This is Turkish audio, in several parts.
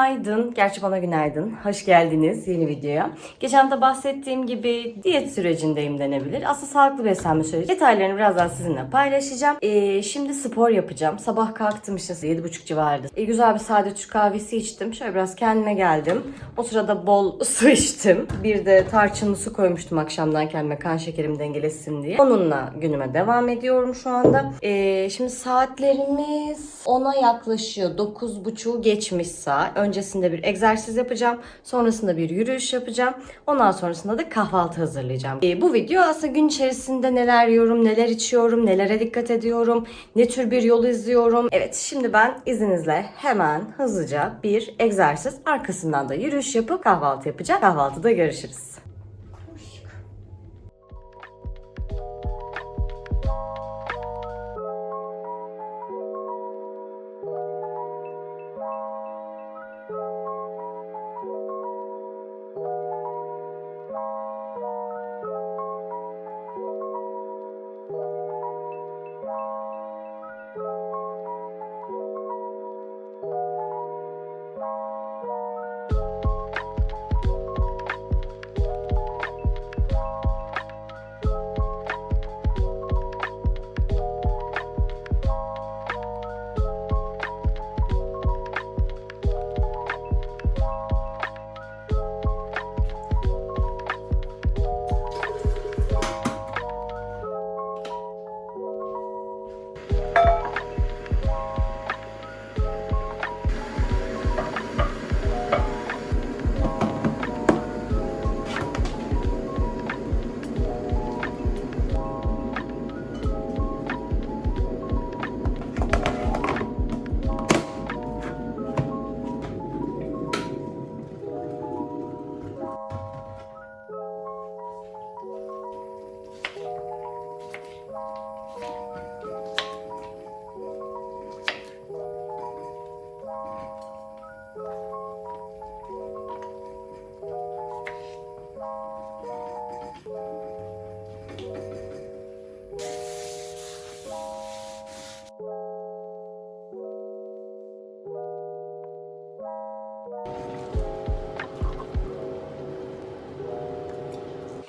Günaydın. Gerçi bana günaydın. Hoş geldiniz yeni videoya. Geçen de bahsettiğim gibi diyet sürecindeyim denebilir. Aslında sağlıklı beslenme süreci. Detaylarını birazdan sizinle paylaşacağım. Ee, şimdi spor yapacağım. Sabah kalktım işte 7.30 civarında. Ee, güzel bir sade Türk kahvesi içtim. Şöyle biraz kendime geldim. O sırada bol su içtim. Bir de tarçınlı su koymuştum akşamdan kendime kan şekerimi dengelesin diye. Onunla günüme devam ediyorum şu anda. Ee, şimdi saatlerimiz 10'a yaklaşıyor. 9.30'u geçmiş saat. Öncesinde bir egzersiz yapacağım. Sonrasında bir yürüyüş yapacağım. Ondan sonrasında da kahvaltı hazırlayacağım. Ee, bu video aslında gün içerisinde neler yiyorum, neler içiyorum, nelere dikkat ediyorum, ne tür bir yol izliyorum. Evet şimdi ben izninizle hemen hızlıca bir egzersiz arkasından da yürüyüş yapıp kahvaltı yapacağım. Kahvaltıda görüşürüz.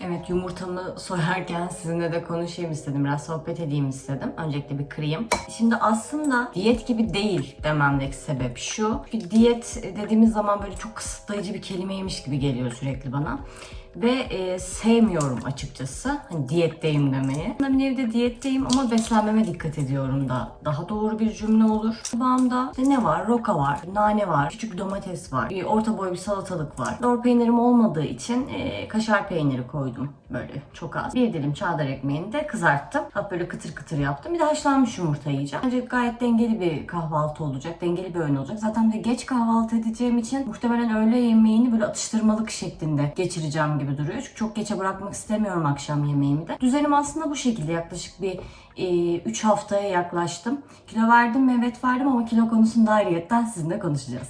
Evet yumurtamı soyarken sizinle de konuşayım istedim. Biraz sohbet edeyim istedim. Öncelikle bir kırayım. Şimdi aslında diyet gibi değil dememdeki sebep şu. Çünkü diyet dediğimiz zaman böyle çok kısıtlayıcı bir kelimeymiş gibi geliyor sürekli bana. Ve e, sevmiyorum açıkçası. Hani diyetteyim demeyi. Bir nevi diyetteyim ama beslenmeme dikkat ediyorum da. Daha doğru bir cümle olur. Tabağımda işte ne var? Roka var, nane var, küçük domates var, bir orta boy bir salatalık var. Lor peynirim olmadığı için e, kaşar peyniri koydum böyle çok az. Bir dilim çavdar ekmeğini de kızarttım. Hafif böyle kıtır kıtır yaptım. Bir de haşlanmış yumurta yiyeceğim. Bence gayet dengeli bir kahvaltı olacak. Dengeli bir öğün olacak. Zaten de geç kahvaltı edeceğim için muhtemelen öğle yemeğini böyle atıştırmalık şeklinde geçireceğim gibi duruyor. Çünkü çok geçe bırakmak istemiyorum akşam yemeğimi de. Düzenim aslında bu şekilde yaklaşık bir 3 haftaya yaklaştım. Kilo verdim mi? Evet verdim ama kilo konusunda ayrıyetten sizinle konuşacağız.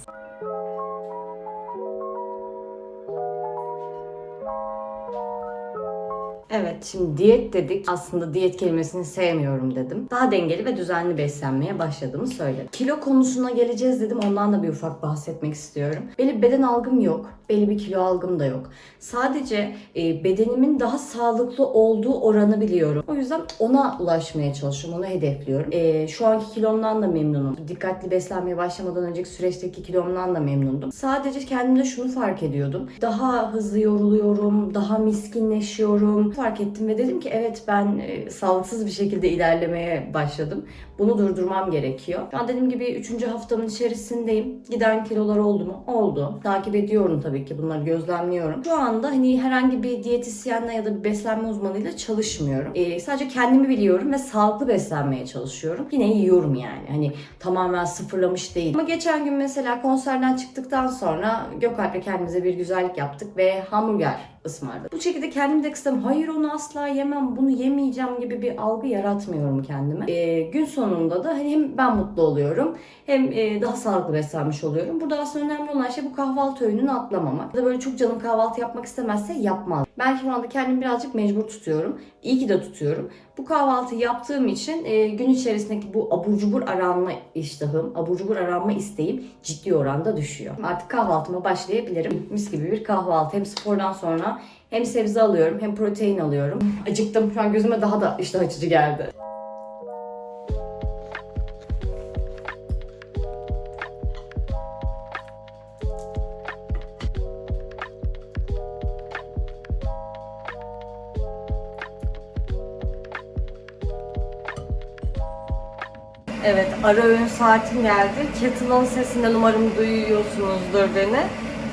Evet şimdi diyet dedik. Aslında diyet kelimesini sevmiyorum dedim. Daha dengeli ve düzenli beslenmeye başladığımı söyledim. Kilo konusuna geleceğiz dedim. Ondan da bir ufak bahsetmek istiyorum. Bir beden algım yok. Belli bir kilo algım da yok. Sadece e, bedenimin daha sağlıklı olduğu oranı biliyorum. O yüzden ona ulaşmaya çalışıyorum. Onu hedefliyorum. E, şu anki kilomdan da memnunum. Dikkatli beslenmeye başlamadan önceki süreçteki kilomdan da memnundum. Sadece kendimde şunu fark ediyordum. Daha hızlı yoruluyorum. Daha miskinleşiyorum fark ettim ve dedim ki evet ben e, sağlıksız bir şekilde ilerlemeye başladım. Bunu durdurmam gerekiyor. Şu an dediğim gibi 3. haftamın içerisindeyim. Giden kilolar oldu mu? Oldu. Takip ediyorum tabii ki bunları gözlemliyorum. Şu anda hani herhangi bir diyetisyenle ya da bir beslenme uzmanıyla çalışmıyorum. E, sadece kendimi biliyorum ve sağlıklı beslenmeye çalışıyorum. Yine yiyorum yani. Hani tamamen sıfırlamış değil. Ama geçen gün mesela konserden çıktıktan sonra Gökalp'le kendimize bir güzellik yaptık ve hamburger ısmarladık. Bu şekilde kendimi de kısıtladım. Hayır onu asla yemem, bunu yemeyeceğim gibi bir algı yaratmıyorum kendime. Ee, gün sonunda da hani hem ben mutlu oluyorum hem e, daha sağlıklı beslenmiş oluyorum. Burada aslında önemli olan şey bu kahvaltı öğününü atlamamak. Ya da böyle çok canım kahvaltı yapmak istemezse yapmaz. Ben şu anda kendimi birazcık mecbur tutuyorum. İyi ki de tutuyorum. Bu kahvaltıyı yaptığım için e, gün içerisindeki bu abur cubur aranma iştahım, abur cubur aranma isteğim ciddi oranda düşüyor. Artık kahvaltıma başlayabilirim. Mis gibi bir kahvaltı. Hem spordan sonra hem sebze alıyorum hem protein alıyorum. Acıktım. Şu an gözüme daha da iştah açıcı geldi. Evet, ara öğün saatim geldi. Kettle'ın sesinden umarım duyuyorsunuzdur beni.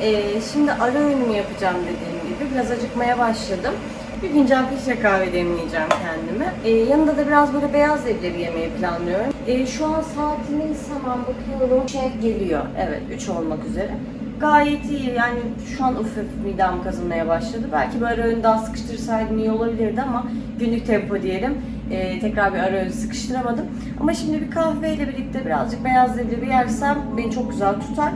Ee, şimdi ara öğünümü yapacağım dediğim gibi. Biraz acıkmaya başladım. Bir fincan filtre kahve demleyeceğim kendime. Ee, yanında da biraz böyle beyaz leblebi yemeyi planlıyorum. Ee, şu an saatine hemen bakıyorum. Şey geliyor, evet 3 olmak üzere. Gayet iyi yani şu an uf midem kazınmaya başladı. Belki bir ara öğün daha sıkıştırsaydım iyi olabilirdi ama günlük tempo diyelim. Ee, tekrar bir ara öğün sıkıştıramadım. Ama şimdi bir kahveyle birlikte birazcık beyaz leblebi yersem beni çok güzel tutar.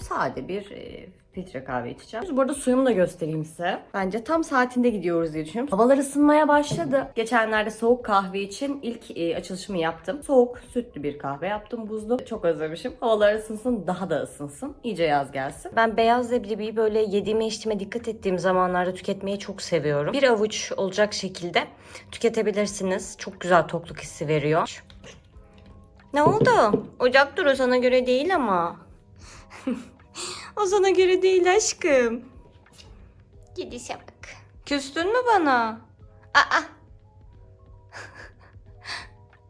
Sade bir e, filtre kahve içeceğim. Bu arada suyumu da göstereyim size. Bence tam saatinde gidiyoruz diye düşünüyorum. Havalar ısınmaya başladı. Geçenlerde soğuk kahve için ilk e, açılışımı yaptım. Soğuk sütlü bir kahve yaptım buzlu. Çok özlemişim. Havalar ısınsın daha da ısınsın. İyice yaz gelsin. Ben beyaz leblebiyi böyle yediğime içtiğime dikkat ettiğim zamanlarda tüketmeyi çok seviyorum. Bir avuç olacak şekilde tüketebilirsiniz. Çok güzel tokluk hissi veriyor. Ne oldu? Ocak duru sana göre değil ama. o sana göre değil aşkım. Gidişe bak. Küstün mü bana? Aa.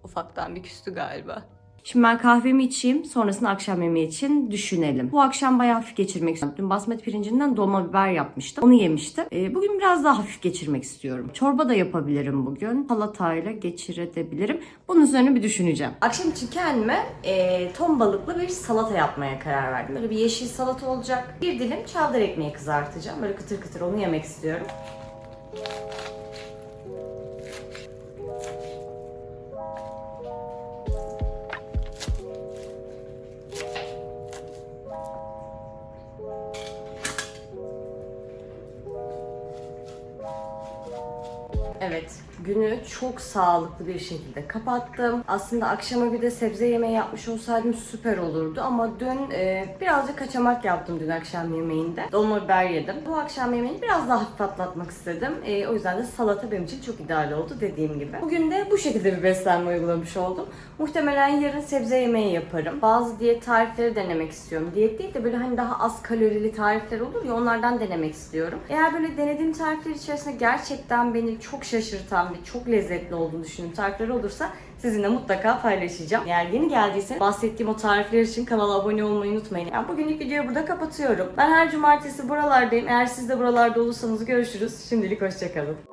Ufaktan bir küstü galiba. Şimdi ben kahvemi içeyim. Sonrasında akşam yemeği için düşünelim. Bu akşam bayağı hafif geçirmek istiyorum. Dün basmati pirincinden dolma biber yapmıştım. Onu yemiştim. Ee, bugün biraz daha hafif geçirmek istiyorum. Çorba da yapabilirim bugün. Salatayla geçirebilirim. Bunun üzerine bir düşüneceğim. Akşam için kendime e, ton balıklı bir salata yapmaya karar verdim. Böyle bir yeşil salata olacak. Bir dilim çavdar ekmeği kızartacağım. Böyle kıtır kıtır onu yemek istiyorum. Günü çok sağlıklı bir şekilde kapattım. Aslında akşama bir de sebze yemeği yapmış olsaydım süper olurdu ama dün e, birazcık kaçamak yaptım dün akşam yemeğinde. Dolma biber yedim. Bu akşam yemeğini biraz daha hafif istedim. E, o yüzden de salata benim için çok ideal oldu dediğim gibi. Bugün de bu şekilde bir beslenme uygulamış oldum. Muhtemelen yarın sebze yemeği yaparım. Bazı diyet tarifleri denemek istiyorum. Diyet değil de böyle hani daha az kalorili tarifler olur ya onlardan denemek istiyorum. Eğer böyle denediğim tarifler içerisinde gerçekten beni çok şaşırtan ve çok lezzetli olduğunu düşündüğüm tarifler olursa sizinle mutlaka paylaşacağım. Eğer yeni geldiyseniz bahsettiğim o tarifler için kanala abone olmayı unutmayın. Yani bugünlük videoyu burada kapatıyorum. Ben her cumartesi buralardayım. Eğer siz de buralarda olursanız görüşürüz. Şimdilik hoşçakalın.